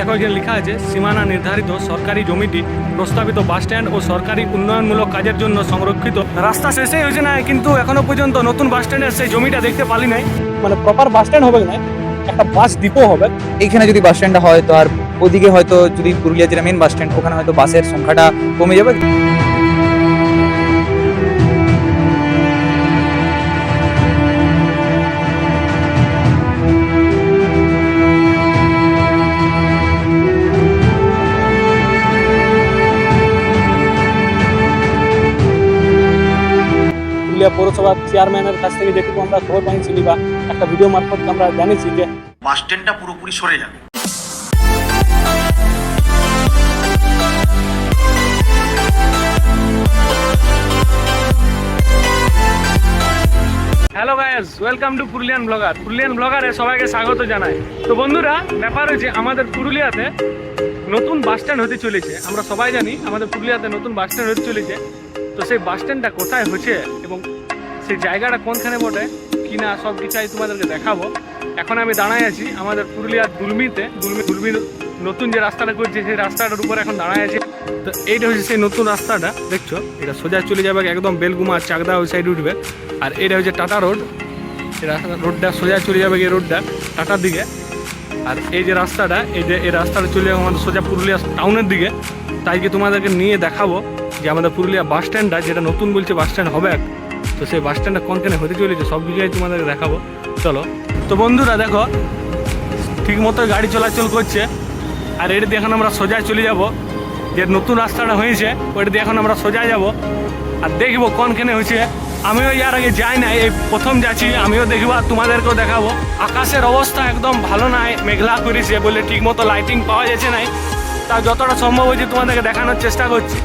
দেখো এখানে লেখা আছে সীমানা নির্ধারিত সরকারি জমিটি প্রস্তাবিত বাসস্ট্যান্ড ও সরকারি উন্নয়নমূলক কাজের জন্য সংরক্ষিত। রাস্তা শেষেই হয়েছে না কিন্তু এখনও পর্যন্ত নতুন বাস স্ট্যান্ডের সেই জমিটা দেখতে পালি নাই। মানে প্রপার বাসস্ট্যান্ড হবে না? একটা বাস ডিপো হবে। এইখানে যদি বাস স্ট্যান্ডটা হয় তো আর ওদিকে হয়তো যদি পুরুলিয়া জেলা মেন বাস স্ট্যান্ড ওখানে হয়তো বাসের সংখ্যাটা কমে যাবে। পৌরসভার চেয়ারম্যানের কাছ থেকে যেটুকু আমরা খবর পাইছিলি বা একটা ভিডিও মারফত আমরা জানিছি যে বাস স্ট্যান্ডটা পুরোপুরি সরে যাবে। Hello guys welcome to Purulian blogger Purulian ব্লগারে সবাইকে স্বাগত জানাই। তো বন্ধুরা ব্যাপার হয়েছে আমাদের পুরুলিয়াতে নতুন বাস স্ট্যান্ড হতে চলেছে। আমরা সবাই জানি আমাদের পুরুলিয়াতে নতুন বাস স্ট্যান্ড হতে চলেছে। তো সেই বাস স্ট্যান্ডটা কোথায় হচ্ছে এবং সেই জায়গাটা কোনখানে বটে? কি না সব কিছুই তোমাদেরকে দেখাবো। এখন আমি দাঁড়াই আছি আমাদের পুরুলিয়ার দুলমিতে। দুলমি দুলমির নতুন যে রাস্তাটা করছে সেই রাস্তাটার উপর এখন দাঁড়ায় আছি। তো এইটা হচ্ছে সেই নতুন রাস্তাটা, দেখছ? এটা সোজা চলে যাবে একদম বেলগুমা চাকদা ওই সাইড উঠবে। আর এটা হচ্ছে টাটা রোড। এই রাস্তা রোডটা সোজা চলে যাবে এই রোডটা, টাটার দিকে। আর এই যে রাস্তাটা, এই যে এই রাস্তাটা চলে যাবে আমাদের সোজা পুরুলিয়া টাউনের দিকে। তাই কি তোমাদেরকে নিয়ে দেখাবো যে আমাদের পুরুলিয়া বাস স্ট্যান্ডটা, যেটা নতুন বলছে বাস স্ট্যান্ড হবে তো সেই বাস স্ট্যান্ডটা কোনখানে হতে চলেছে, সব কিছুই তোমাদেরকে দেখাবো। চলো। তো বন্ধুরা, দেখো ঠিক মতো গাড়ি চলাচল করছে। আর এটা দিয়ে এখন আমরা সোজা চলে যাব। যে নতুন রাস্তাটা হয়েছে, ওইটা দিয়ে এখন আমরা সোজা যাব। আর দেখব কোনখানে হয়েছে। আমিও ইয়ার আগে যাই না এই প্রথম যাচ্ছি, আমিও দেখব আর তোমাদেরকেও দেখাবো। আকাশের অবস্থা একদম ভালো নাই, মেঘলা করেছে বলে ঠিক মতো লাইটিং পাওয়া যাচ্ছে নাই। তা যতটা সম্ভব হয়েছে তোমাদেরকে দেখানোর চেষ্টা করছি।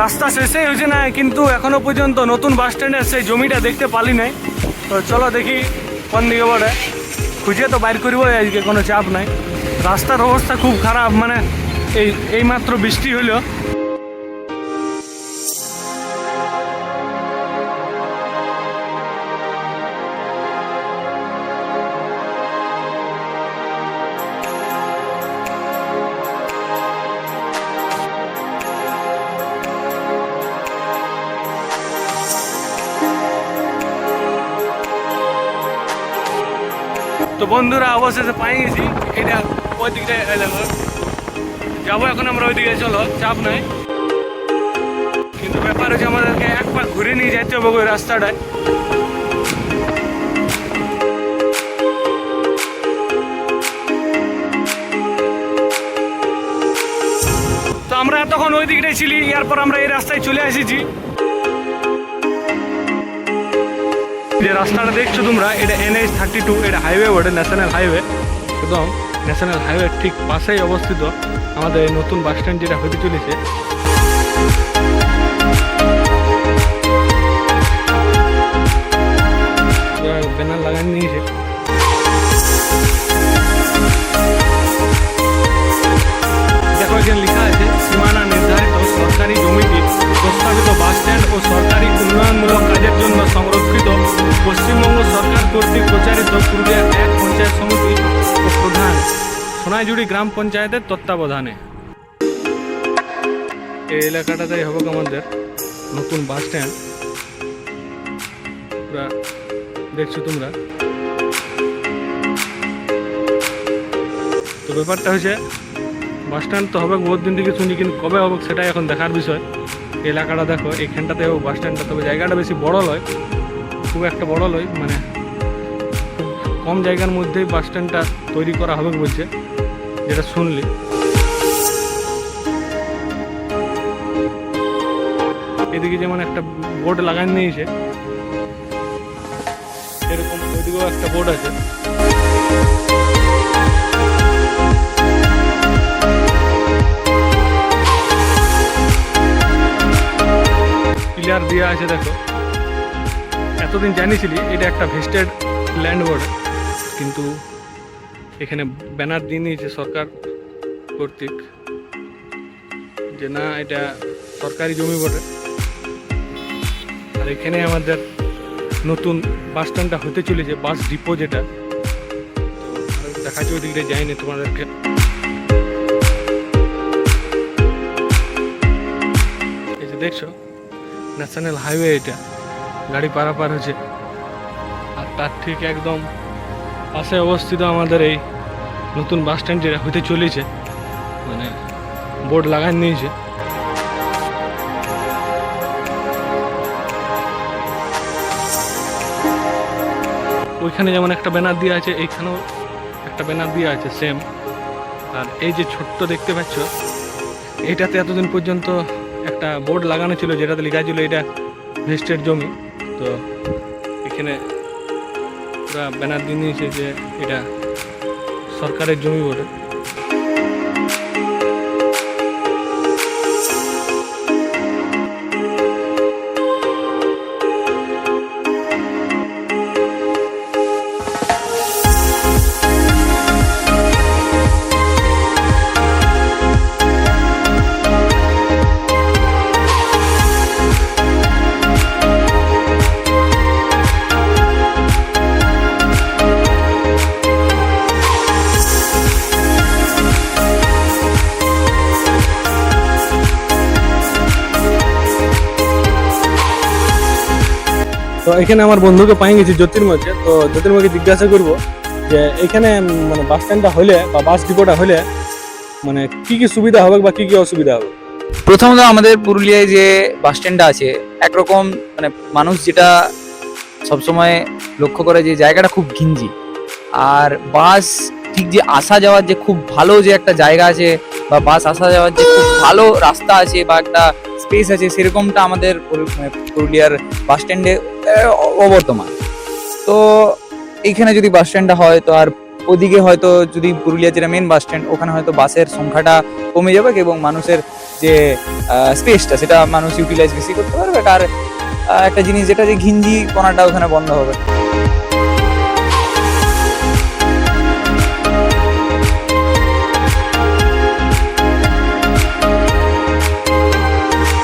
রাস্তা শেষেই হয়েছে না, কিন্তু এখনও পর্যন্ত নতুন বাস স্ট্যান্ডের সেই জমিটা দেখতে পালি নাই। তো চলো দেখি কোন দিকে বলে খুঁজে তো বাইর করব আজকে কোনো চাপ নাই। রাস্তার অবস্থা খুব খারাপ মানে এই, এইমাত্র বৃষ্টি হলো বন্ধুরা অবশেষে পাই গেছি এটা ওই দিকটা এই দেখো। যাব এখন আমরা ওইদিকে, চলো, চাপ নাই। কিন্তু ব্যাপার হচ্ছে আমাদেরকে একবার ঘুরে নিয়ে যেতে হবে ওই রাস্তাটায়। তো আমরা তখন ওই দিকটাই ছিলি, এরপর আমরা এই রাস্তায় চলে এসেছি। যে রাস্তাটা দেখছ তোমরা, এটা এনএইচ থার্টি টু এটা হাইওয়ে বটে ন্যাশনাল হাইওয়ে একদম ন্যাশনাল হাইওয়ে ঠিক পাশেই অবস্থিত আমাদের নতুন বাস স্ট্যান্ড যেটা হতে চলেছে। সোনাইজুড়ি গ্রাম পঞ্চায়েতের তত্ত্বাবধানে। এই এলাকাটাতেই হবে আমাদের নতুন বাস স্ট্যান্ড। দেখছ তোমরা? তো ব্যাপারটা হচ্ছে বাস স্ট্যান্ড তো হবে বহুত দিন থেকে শুনি কিন্তু কবে হবে সেটাই এখন দেখার বিষয়। এলাকাটা দেখো এখানটাতে হোক বাস স্ট্যান্ডটা তবে জায়গাটা বেশি বড় নয় খুব একটা বড় নয় মানে কম জায়গার মধ্যেই বাস স্ট্যান্ডটা তৈরি করা হবে বলছে। যেটা শুনলি। এদিকে যেমন একটা বোর্ড লাগানো নিয়েছে এরকম ওইদিকেও একটা বোর্ড আছে। পিলার দেওয়া আছে দেখো। এতদিন জানিছিলি এটা একটা ভেস্টেড ল্যান্ড বোর্ড কিন্তু এখানে ব্যানার দিয়ে নিয়েছে সরকার কর্তৃক যে না, এটা সরকারি জমি বটে। আর এখানে আমাদের নতুন বাস স্ট্যান্ডটা হতে চলেছে, বাস ডিপো যেটা। দেখাচ্ছি ওই যাইনি তোমাদেরকে। এই যে দেখছ ন্যাশনাল হাইওয়ে এটা, গাড়ি পারাপার হচ্ছে। আর তার ঠিক একদম পাশে অবস্থিত আমাদের এই নতুন বাস স্ট্যান্ড যেটা হতে চলেছে মানে বোর্ড লাগাই নিয়েছে। ওইখানে যেমন একটা ব্যানার দিয়ে আছে, এইখানেও একটা ব্যানার দিয়ে আছে সেম আর এই যে ছোট্ট দেখতে পাচ্ছ এটাতে এতদিন পর্যন্ত একটা বোর্ড লাগানো ছিল, যেটাতে লেখা ছিল এটা ভেস্টের জমি। তো এখানে ব্যানার দিয়ে নিয়েছে যে এটা সরকারের জমি বটে। তো এখানে আমার বন্ধুকে পাই গেছি জ্যোতির্ময়কে তো জ্যোতির্ময়কে জিজ্ঞাসা করব যে এখানে মানে বাস স্ট্যান্ডটা হলে বা বাস ডিপোটা হলে মানে কি কি সুবিধা হবে বা কি কি অসুবিধা হবে? প্রথমত আমাদের পুরুলিয়ায় যে বাস স্ট্যান্ডটা আছে, একরকম মানে মানুষ যেটা সবসময় লক্ষ্য করে যে জায়গাটা খুব ঘিঞ্জি। আর বাস ঠিক যে আসা যাওয়ার যে খুব ভালো যে একটা জায়গা আছে বা বাস আসা যাওয়ার যে খুব ভালো রাস্তা আছে বা একটা স্পেস আছে, সেরকমটা আমাদের মানে পুরুলিয়ার বাস স্ট্যান্ডে অবর্তমান। তো এইখানে যদি বাস স্ট্যান্ডটা হয়, তো আর ওদিকে হয়তো যদি পুরুলিয়া যেটা মেন বাস স্ট্যান্ড ওখানে হয়তো বাসের সংখ্যাটা কমে যাবে এবং মানুষের যে স্পেসটা সেটা মানুষ ইউটিলাইজ বেশি করতে পারবে। আর একটা জিনিস যেটা যে ঘিঞ্জি কোনাটা ওখানে বন্ধ হবে।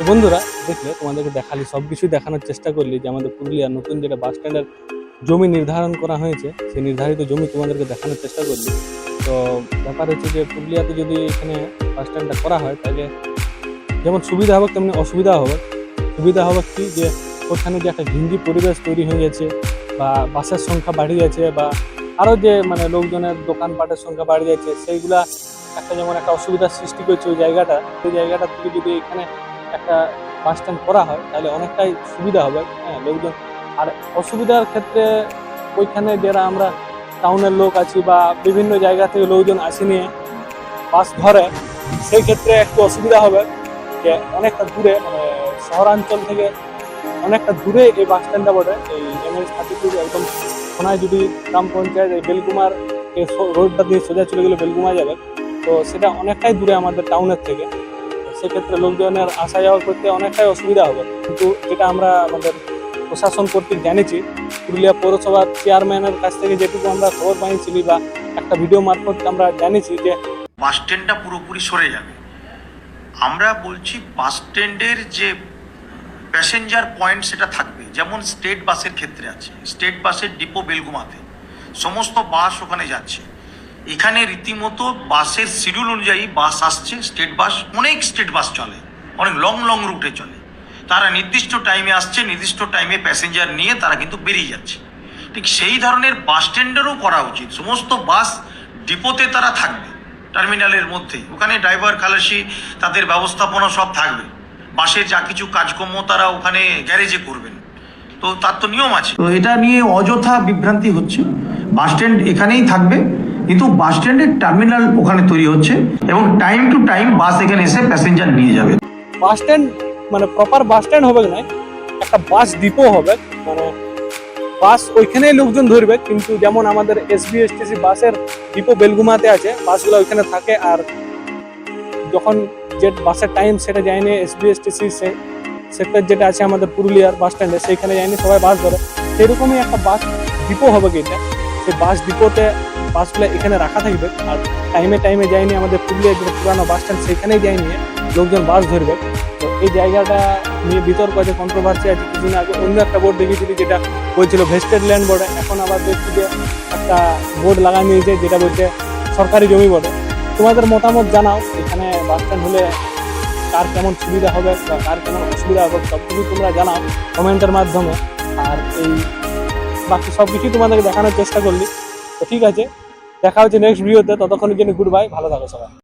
বন্ধুরা, দেখলে তোমাদেরকে দেখালি সব কিছুই দেখানোর চেষ্টা করলি যে আমাদের পুরুলিয়ার নতুন যেটা বাস স্ট্যান্ডের জমি নির্ধারণ করা হয়েছে, সেই নির্ধারিত জমি তোমাদেরকে দেখানোর চেষ্টা করলি। তো ব্যাপার হচ্ছে যে পুরুলিয়াতে যদি এখানে বাস স্ট্যান্ডটা করা হয়, তাহলে যেমন সুবিধা হবে, তেমনি অসুবিধা হবে। সুবিধা হবে কি যে ওখানে যে একটা ঘিঞ্জি পরিবেশ তৈরি হয়ে গেছে বা বাসের সংখ্যা বাড়ে গেছে বা আরও যে মানে লোকজনের দোকানপাটের সংখ্যা বাড়ে যাচ্ছে সেইগুলা একটা যেমন একটা অসুবিধার সৃষ্টি করছে ওই জায়গাটা সেই জায়গাটা থেকে যদি এখানে একটা বাস স্ট্যান্ড করা হয়, তাহলে অনেকটাই সুবিধা হবে হ্যাঁ লোকজন। আর অসুবিধার ক্ষেত্রে ওইখানে যারা আমরা টাউনের লোক আছি বা বিভিন্ন জায়গা থেকে লোকজন আসি নিয়ে বাস ধরে, সেই ক্ষেত্রে একটু অসুবিধা হবে যে অনেকটা দূরে মানে শহরাঞ্চল থেকে অনেকটা দূরে এই বাস স্ট্যান্ডটা বটে, এই এনএস থার্টি টু একদম যদি গ্রাম পঞ্চায়েত এই বেলকুমার রোডটা দিয়ে সোজা চলে গেলে বেলকুমা যাবে। তো সেটা অনেকটাই দূরে আমাদের টাউনের থেকে। সেক্ষেত্রে লোকজনের আসা যাওয়া করতে অনেকটাই অসুবিধা হবে। কিন্তু যেটা আমরা আমাদের প্রশাসন কর্তৃক জানিছি পুরুলিয়া পৌরসভার চেয়ারম্যানের কাছ থেকে যেটুকু আমরা খবর পাইছিলি বা একটা ভিডিও মারফত আমরা জানিছি যে বাস স্ট্যান্ডটা পুরোপুরি সরে যাবে। আমরা বলছি বাস স্ট্যান্ডের যে প্যাসেঞ্জার পয়েন্ট সেটা থাকবে। যেমন স্টেট বাসের ক্ষেত্রে আছে। স্টেট বাসের ডিপো বেলগুমাতে। সমস্ত বাস ওখানে যাচ্ছে। এখানে রীতিমতো বাসের শিডিউল অনুযায়ী বাস আসছে স্টেট বাস অনেক স্টেট বাস চলে, অনেক লং লং রুটে চলে। তারা নির্দিষ্ট টাইমে আসছে, নির্দিষ্ট টাইমে প্যাসেঞ্জার নিয়ে তারা কিন্তু বেরিয়ে যাচ্ছে। ঠিক সেই ধরনের বাস স্ট্যান্ডেরও করা উচিত। সমস্ত বাস ডিপোতে তারা থাকবে টার্মিনালের মধ্যে। ওখানে ড্রাইভার খালাসি, তাদের ব্যবস্থাপনা সব থাকবে। বাসের যা কিছু কাজকর্ম তারা ওখানে গ্যারেজে করবেন। তো তার তো নিয়ম আছে। তো এটা নিয়ে অযথা বিভ্রান্তি হচ্ছে। বাস স্ট্যান্ড এখানেই থাকবে। কিন্তু বাস স্ট্যান্ডের টার্মিনাল ওখানে তৈরি হচ্ছে এবং টাইম টু টাইম বাস এখানে এসে প্যাসেঞ্জার নিয়ে যাবে। বাস স্ট্যান্ড মানে প্রপার বাস স্ট্যান্ড হবে না, একটা বাস ডিপো হবে। মানে বাস ওইখানেই লোকজন ধরবে, কিন্তু যেমন আমাদের এসবি এসটিসি বাসের ডিপো বেলগুমাতে আছে, বাসগুলো ওইখানে থাকে আর যখন যে বাসের টাইম সেটা যায়নি এসবি এসটিসি সেক্টর যেটা আছে আমাদের পুরুলিয়ার বাস স্ট্যান্ডে, সেইখানে যায়নি, সবাই বাস ধরে। সেরকমই একটা বাস ডিপো হবে কি সেই বাস ডিপোতে বাসগুলো এখানে রাখা থাকবে। আর টাইমে টাইমে যায়নি আমাদের পুরুলিয়ার যে পুরানো বাস স্ট্যান্ড সেখানেই যায়নি, লোকজন বাস ধরবে। তো এই জায়গাটা নিয়ে বিতর্ক আছে কন্ট্রোভার্সি আছে। কিছুদিন আগে অন্য একটা বোর্ড দেখেছিলি যেটা বলছিল ভেস্টেড ল্যান্ড বোর্ডে এখন আবার দেখছি যে একটা বোর্ড লাগানো হয়েছে যেটা বলছে সরকারি জমি বলে তোমাদের মতামত জানাও, এখানে বাস স্ট্যান্ড হলে কার কেমন সুবিধা হবে বা কার কেমন অসুবিধা হবে সব কিছু তোমরা জানাও কমেন্টের মাধ্যমে। আর এই বাকি সব কিছুই তোমাদেরকে দেখানোর চেষ্টা করলি। তো ঠিক আছে দেখা হচ্ছে নেক্সট ভিডিওতে ততক্ষণের জন্য গুড বাই ভালো থাকো সবাই।